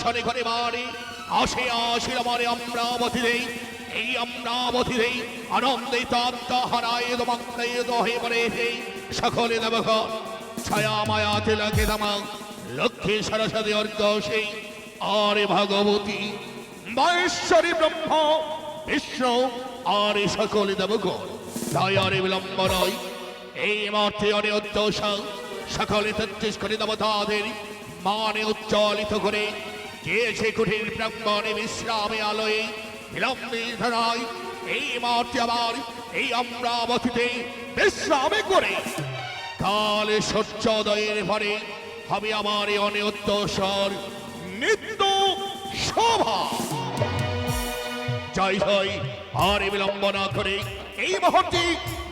শনি ঘরে বাড়ি, আসে আসে আমারে অমরাবতী দেই এই অমরাবতী দেই আনন্দে তাত্তা হারায় দমক্তায় দহে হেই সকলে দেবঘর ছায়া মায়া তিলকে দামা লক্ষ্মী সরস্বতী অর্ঘ সেই আরে ভগবতী, মহেশ্বরী ব্রহ্ম, বিষ্ণু, আরে সকলে দেবগণ তাই আরে বিলম্ব নয়, এই মুহূর্তে অনে উদ্দোষ সকলে তেত্রিশ করে দেবতাদের মানে উজ্জ্বলিত করে যে সে কুঠির প্রাঙ্গণে বিশ্রামে আলোয় বিলম্বে ধরায়? এই মুহূর্তে আবার, এই অমরাবতীতে বিশ্রামে করে। কালে সূর্যোদয়ের পরে হবে আমার এই অনে উদ্দোষর নিত্য শোভা। জয় জয়, আর বিলম্ব না করে এই মুহূর্তে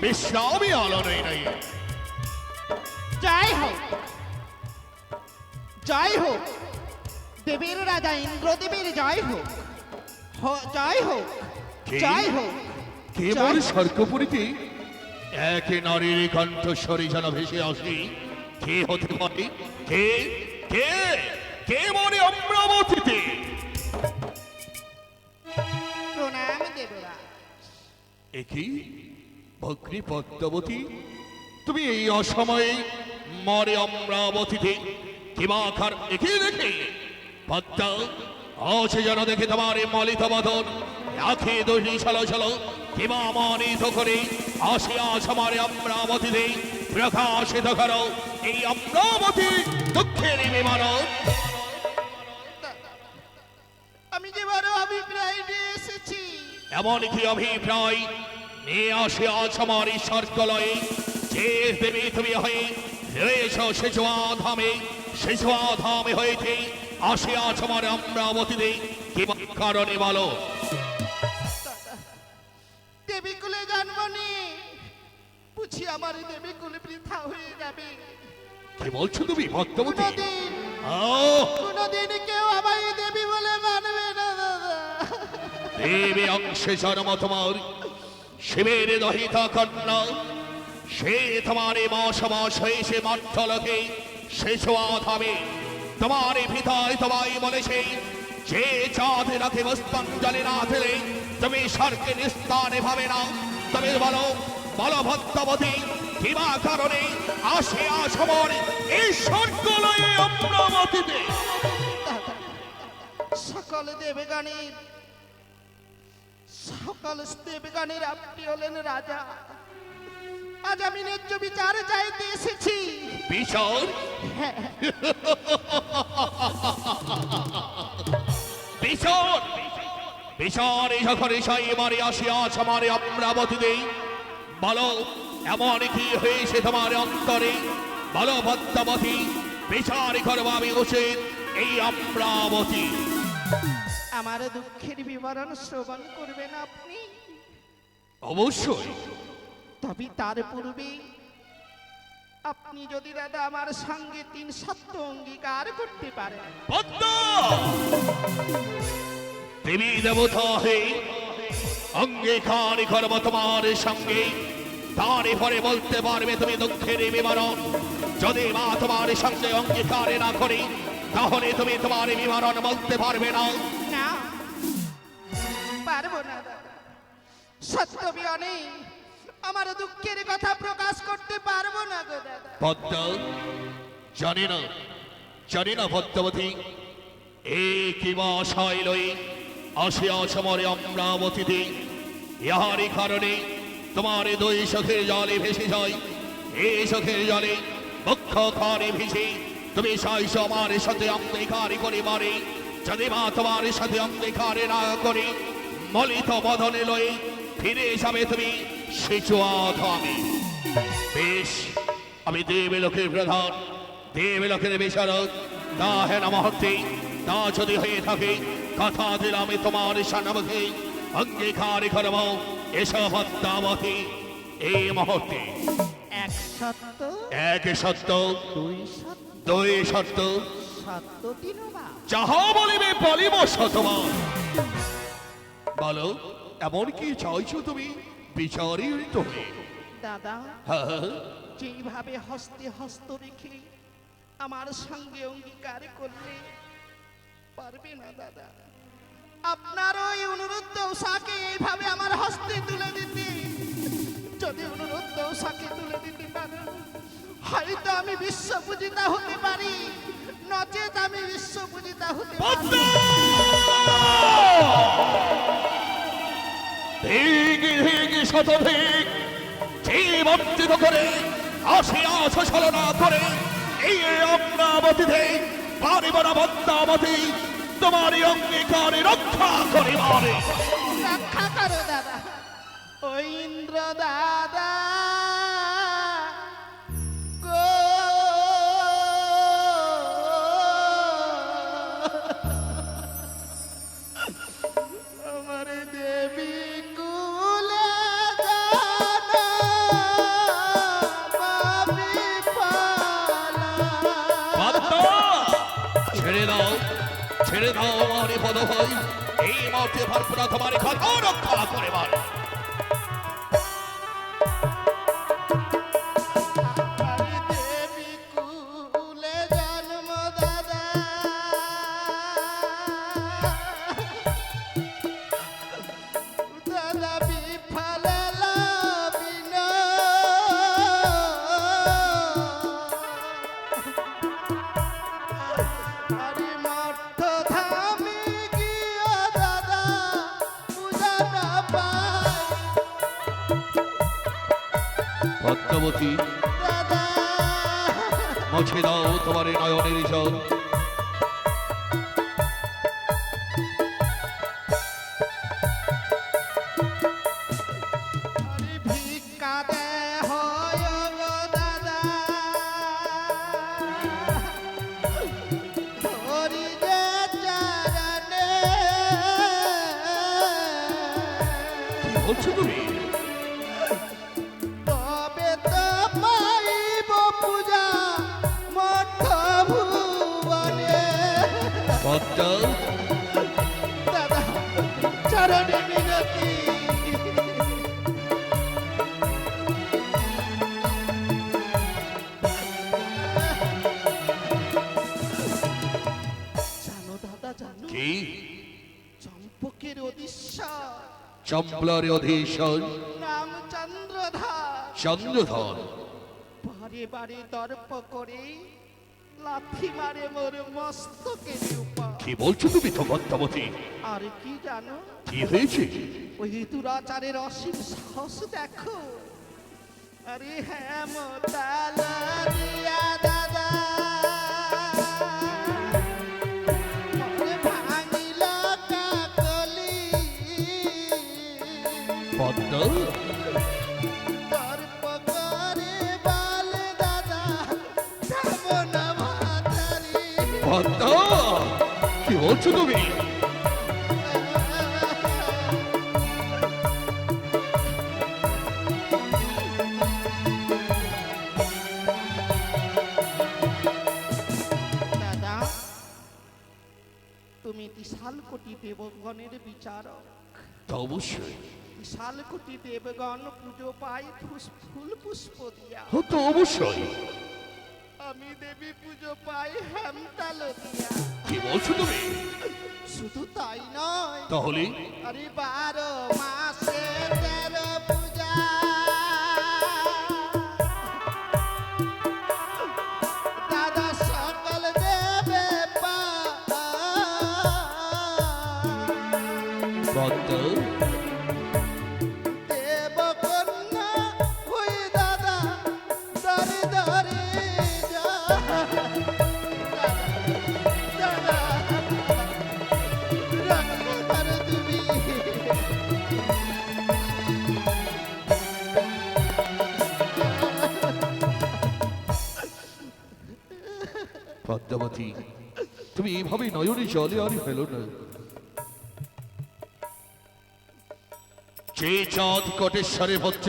বিশ্রামে আলোড়ে নেই। জয় হোক। জয় হোক। দেবের রাজা ইন্দ্রদেবের জয় হোক। জয় হোক? জয় হোক। কেবল। স্বর্গপুরীতে? একে নারীর কণ্ঠস্বরী যেন ভেসে আসে। কে হতে পারে? কে? কে? কে মনে অমরাবতীতে? প্রণাম দেবরা একই ভগ্নী পদ্মাবতী? তুমি এই অসময়ে মরে অমরাবতীতে। কিবা খার একই দেখে পদ্মা আছে যেন দেখে তোমার এই মলিত বদন রাখে দোষী চলো চলো কিবা মনিত করে। আসে আস আমারে অমরাবতীতে প্রকাশিত করো। এই অমরাবতী দুঃখের বিমান আমি যে বড় অভিপ্রায় নিয়ে এসেছি। এমন কি অভিপ্রায়? নিয়ে আসে আজ আমার ঈশ্বর কলয়ে যে দেবী তুমি হয়ে রয়েছ সেজুয়া ধামে সেজুয়া ধামে হয়েছে। আসে আজ আমার অমরাবতীতে কি কারণে বলো? দেবীকুলে জন্ম নিয়ে বুঝি আমার দেবীকুলে বৃথা হয়ে যাবে। কি বলছো তুমি ভক্তবতী কোনোদিন কেউ আমায় দেবী বলে মানবে না। দাদা দেবী অংশে জন্ম তোমার। শিবের দহিতা কন্যা। সে তোমার বসবাস হয়েছে মর্থলোকে সে ধামে তোমার পিতায় তোমায় বলেছে যে চাঁদ রাখে পুষ্পাঞ্জলি না দিলে তুমি স্বর্গে নিস্তারে ভাবে না। তুমি বলো বলো ভক্তবতী কিবা কারণে আসে আসমর এই স্বর্গলয়ে অমরাবতীতে সকল দেবগণের সকল দেবগণের আপনি হলেন রাজা। আজ আমি ন্যায্য বিচার চাইতে এসেছি। বিচার বিচার বিচার এই যখন এসাই এবারে আসিয়াছ আমার অমরাবতী দেই। বলো এমন কি হয়েছে তোমার অন্তরে? বলো ভদ্রাবতী বিচার করব আমি উচিত এই অমরাবতী। আমার দুঃখের বিবরণ শ্রবণ করবেন আপনি? অবশ্যই। তবে তার পূর্বে আপনি যদি দাদা আমার সঙ্গে তিন সত্য অঙ্গীকার করতে পারেন। পদ্মা! দেবী দেবতা হয়ে অঙ্গীকার করব তোমার সঙ্গে। তারে পরে বলতে পারবে তুমি দুঃখের বিবরণ। যদি মা তোমার সঙ্গে অঙ্গীকার না করি তাহলে তুমি তোমার বিবরণ বলতে পারবে না। না পারব না সত্য বিয়নে আমার দুঃখের কথা প্রকাশ করতে পদ্মা জানি না জানি না পদ্মাবতী এ কিবা আশায় লই আসিয়া সমরে অমরাবতীতে। ইহারই কারণে তোমার দুই চোখের জলে ভেসে যায়। এই চোখের জলে বক্ষ খারে ভেসে তুমি সাইস আমার সাথে অঙ্গীকার করে মারে। যদি মা তোমার সাথে অঙ্গীকার না করে, মলিত বদনে লয়ে ফিরে যাবে তুমি সিচুয়া ধামে বেশ আমি দেবলোকের প্রধান দেবলোকের বিচারক তা হেন মহত্বে তা যদি হয়ে থাকে কথা দিলাম আমি তোমার সানামকে অঙ্গীকার করব এসব হত্যামতি এই মুহূর্তে। এক সত্য এক সত্য দুই সত্য দুই সত্য। সত্য তিনবার যাহা বলিবে বলিব শতবার বলো এমন কি চাইছো তুমি? বিচারিত হয়ে। দাদা। যেইভাবে হস্তে হস্ত রেখে আমার সঙ্গে অঙ্গীকার করলে পারবে না দাদা। আপনার ওই অনুরুদ্ধ উষাকে এইভাবে আমার হস্তে তুলে দিতে। যদি অনুরুদ্ধ উষাকে তুলে দিতে পারে হয়তো আমি বিশ্ব পূজিতা হতে পারি। নচেত আমি বিশ্ব পূজিতা হতে পারি। ঠিক। জীবন্তিত করে, আসিয়া ছলনা করে, এই অগ্নাবতীতে পারিব না বন্দাবতী তোমার অঙ্গীকারে রক্ষা করিবারে। রক্ষা করো দাদা। ও ইন্দ্র দাদা ছেড়ে দাও ছেড়ে দাও আমার পদ ভাই, এই মতে ভরপুরা তোমার কথা রক্ষা করিবার আমি দাদা। মুছে দাও তোমার নয়নের জল চম্পকের অদিশা চম্পলার অধীশ্বর নাম চন্দ্রধার চন্দ্রধর। বারে বারে দর্প করে লাথি মারে মোর মস্তকের উপর। কি বলছো তুমি তো পদ্মাবতী আর কি জানো? কি হয়েছে? ওই দুরাচারের অসীম সাহস দেখো। আরে হ্যাঁ মোতাল দিয়া দাদা পদ্ম দর্প করে বলছো তুমি? দাদা তুমি বিশাল কোটি দেবগণের বিচারক। অবশ্যই। বিশাল কোটি দেবগণ পুজো ফুস- ফুল পুষ্প দিয়া। অবশ্যই। আমি দেবী পুজো পাই হেমতাল। দিয়া কি বলছো তুমি? শুধু তাই নয় তাহলে? আরে বারো মাসে এইভাবে নয়নে জলে আর ফেলো না যে চাঁদ কটেশ্বরে ভদ্র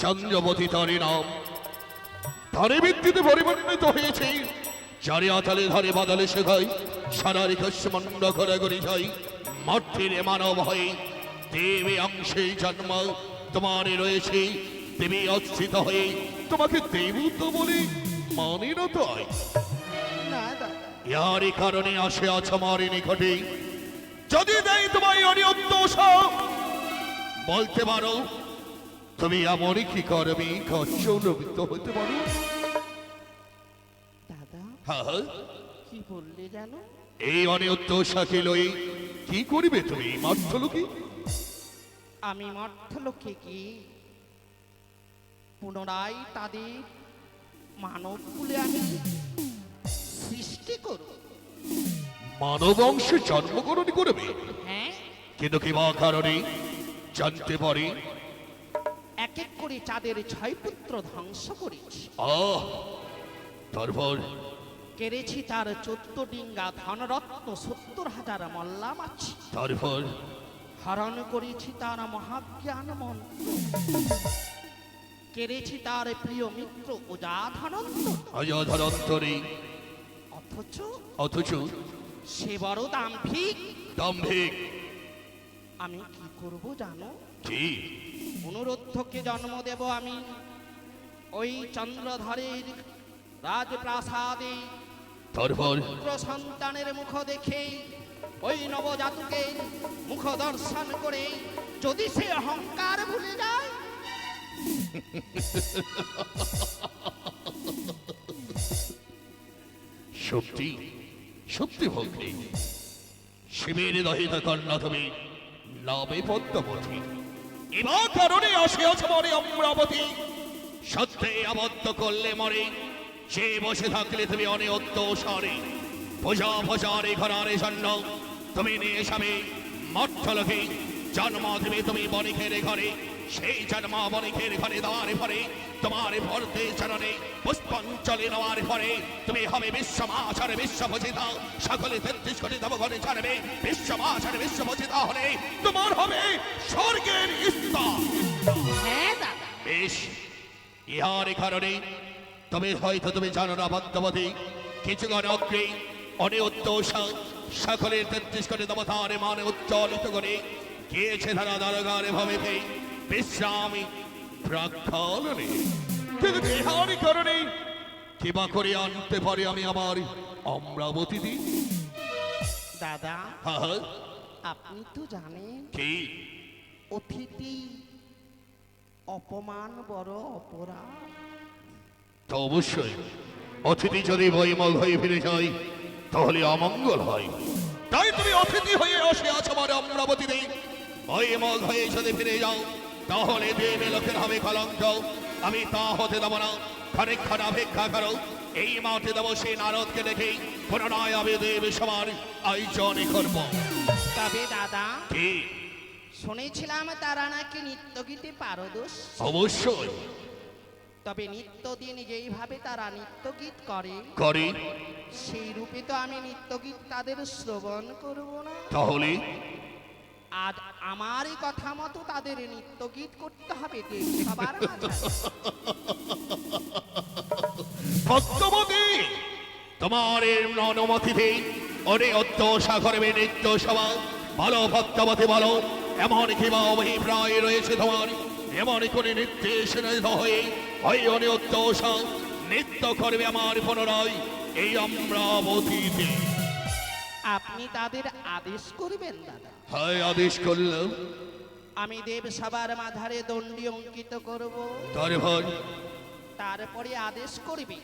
চন্দ্রবতী তারে নাম তারে ভিত্তিতে পরিবর্তিত হয়েছে যারে আতালে ধারে বাদালে শেখাই সারা রেখস্য মন্ড ঘরে ঘরে যাই মর্তিরে মানব হয়ে দেবী অংশে জন্ম তোমার রয়েছে দেবী অস্থিত হয়ে তোমাকে দেবী তো বলি মানে না তাই দাদা কারণে আসে আছে আমার নিকটে। যদি দেয় তোমায় অনিয়ন্তোষ বলতে পারো তুমি এমনই কি করবে কচ্চলবিত হতে পারো? দাদা হ্যাঁ কি বললে জানো এই অনিয়ন্তোষাকে লই কি করিবে তুমি মার্থলোকে? আমি মর্থলোকে কি পুনরায় তাদের মানব কুলে আমি সৃষ্টি করব মানব অংশে জন্মগ্রহণ করবে। হ্যাঁ। কিন্তু কিবা কারণে? জানতে পারি। এক এক করে চাঁদের ছয় পুত্র ধ্বংস করেছি। আহ! তারপর? কেড়েছি তার চোদ্দ ডিঙ্গা ধনরত্ন সত্তর হাজার মল্লা মাছি। তারপর? হরণ করেছি তার মহাজ্ঞান মন্ত্র কেড়েছি তার প্রিয় মিত্র ওজাধনন্দ অযোধরন্তরে অথচ অথচ সে বড় দাম্ভিক। দাম্ভিক। আমি কি করব জানো? কি অনুরোধকে জন্ম দেব আমি। ওই চন্দ্রধরের রাজপ্রাসাদে তারপর? পুত্র সন্তানের মুখ দেখে ওই নবজাতকের মুখ দর্শন করে যদি সে অহংকার ভুলে যায়? সত্যি সত্যি ভক্তি। শিবের দহিত কন্যা তুমি নামে পদ্মপথী এবার কারণে আসিয়াছে মরে অমরাবতী। সত্যি আবদ্ধ করলে মরে সে বসে থাকলে তুমি অনিয়ত্ত সরে। পূজা ভজারে ঘরারে জন্য তুমি নিয়ে এসাবে মঠলকে জন্ম দেবে তুমি বণিকের ঘরে। সেই জন্ম বণিকের ঘরে দেওয়ার পরে তোমার ভরতে চরণে পুষ্পাঞ্চলে নেওয়ার পরে তুমি হবে বিশ্বমাচার বিশ্বভূষিতা। সকলে তেত্রিশ কোটি দেব ঘরে ছাড়বে বিশ্বমাচার বিশ্বভূষিতা হলে তোমার হবে স্বর্গের হ্যাঁ বেশ ইহার কারণে তবে হয়তো তুমি জানো না বদ্ধবতী কিছুক্ষণ অগ্রে অনিউদ্দোষা সকলের তেত্রিশ কোটি দেবতার মানে উজ্জ্বলিত করে গিয়েছে ধারা দারোগারে ভবেতে বিশ্রামী প্রাক্ষালনে কিন্তু ইহার কারণে কিবা করে আনতে পারে আমি আমার অমরাবতী দিন? দাদা আপনি তো জানেন কি? অতিথি অপমান বড় অপরাধ। তো অবশ্যই। অতিথি যদি বইমল হয়ে ফিরে যায় তাহলে অমঙ্গল হয়। তাই তুমি অতিথি হয়ে আসে আছো আমার অমরাবতীতে বইমল হয়ে যদি ফিরে যাও তাহলে দেবে লোকের হবে কলঙ্ক। আমি তা হতে দেবো না। খানিকক্ষণ অপেক্ষা করো। এই মাঠে দেবো সেই নারদকে দেখে। পুনরায় আমি দেব সবার আয়োজন করব। তবে দাদা কি? শুনেছিলাম তারা নাকি নৃত্য গীতে পারদোষ। অবশ্যই। তবে নিত্যদিন যেইভাবে তারা নৃত্য গীত করে করে। সেই রূপে তো আমি নৃত্য গীত তাদের শ্রবণ করব না। তাহলে? আমারই কথা মতো তাদের নৃত্য গীত করতে হবে সবার। তোমার অনুমতিতে অনে অত্যসা করবে নিত্য সভা। ভালো ভক্তমতী বলো এমন কিবা অভিপ্রায় রয়েছে তোমার? এমন করে নির্দেশ নিত হয়ে? ওই অনে অত্যসা নৃত্য করবে আমার পুনরায়। এই অমরাবতীতে আপনি তাদের আদেশ করবেন দাদা। হায় আদেশ করলাম। আমি দেব সবার মাঝারে দণ্ডি অঙ্কিত করব। তারপর তারপরে আদেশ করবে।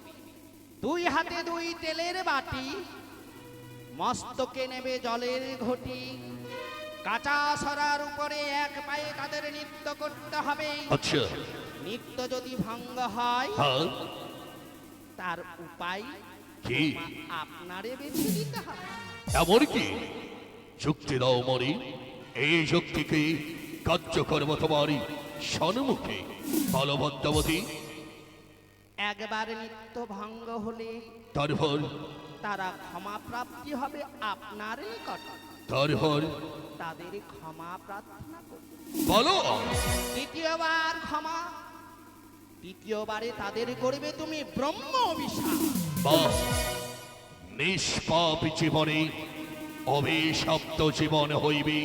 দুই হাতে দুই তেলের বাটি মস্তকে নেবে জলের ঘটি। কাঁচা সরার উপরে এক পায়ে তাদের নৃত্য করতে হবে। আচ্ছা। নৃত্য যদি ভঙ্গ হয় হ্যাঁ। তার উপায় কি? আপনারে বেছে দিতে হবে। এমন কি? যুক্তি দাও মরি এই যুক্তিকে কার্য করব তোমারই সন্মুখে বলভদ্রবতী একবার নৃত্য ভঙ্গ হলে তারপর? তারা ক্ষমা প্রাপ্তি হবে আপনার নিকট তারপর? তাদের ক্ষমা প্রার্থনা করুন। বলো। দ্বিতীয়বার ক্ষমা। দ্বিতীয়বারে তাদের করবে তুমি ব্রহ্ম অভিশাপ। নিষ্পাপ জীবনে অভিশপ্ত জীবন হইবে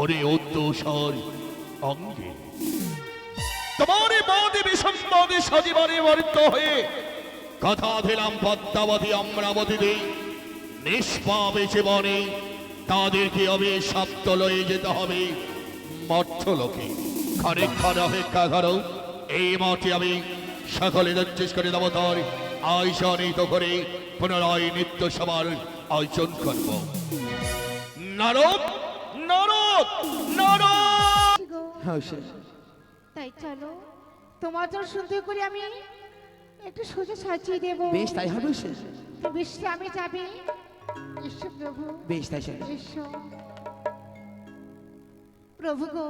ওরে উদ্দোষর অঙ্গে। তোমার বাদে বিষম্বাদে সজীবনে মরিত হয়ে কথা দিলাম পদ্মাবতী, অমরাবতী দেই। নিষ্পাপে জীবনে তাদেরকে অভিশপ্ত লয়ে যেতে হবে মর্থলোকে। ক্ষণে ক্ষণ অপেক্ষা করো, এই মঠে আমি সকলে নির্দেশ করে দেব তোর আয়োজনিত করে পুনরায় নিত্য সবার আয়োজন করব। নারদ নারদ নারদ হ্যাঁ তাই চলো তোমার জন্য সুন্দর করি আমি একটু সোজা সাজিয়ে দেব। বেশ তাই হবে সে। বিশ্রামে যাবে। এসো প্রভু। বেশ তাই সে। প্রভু গো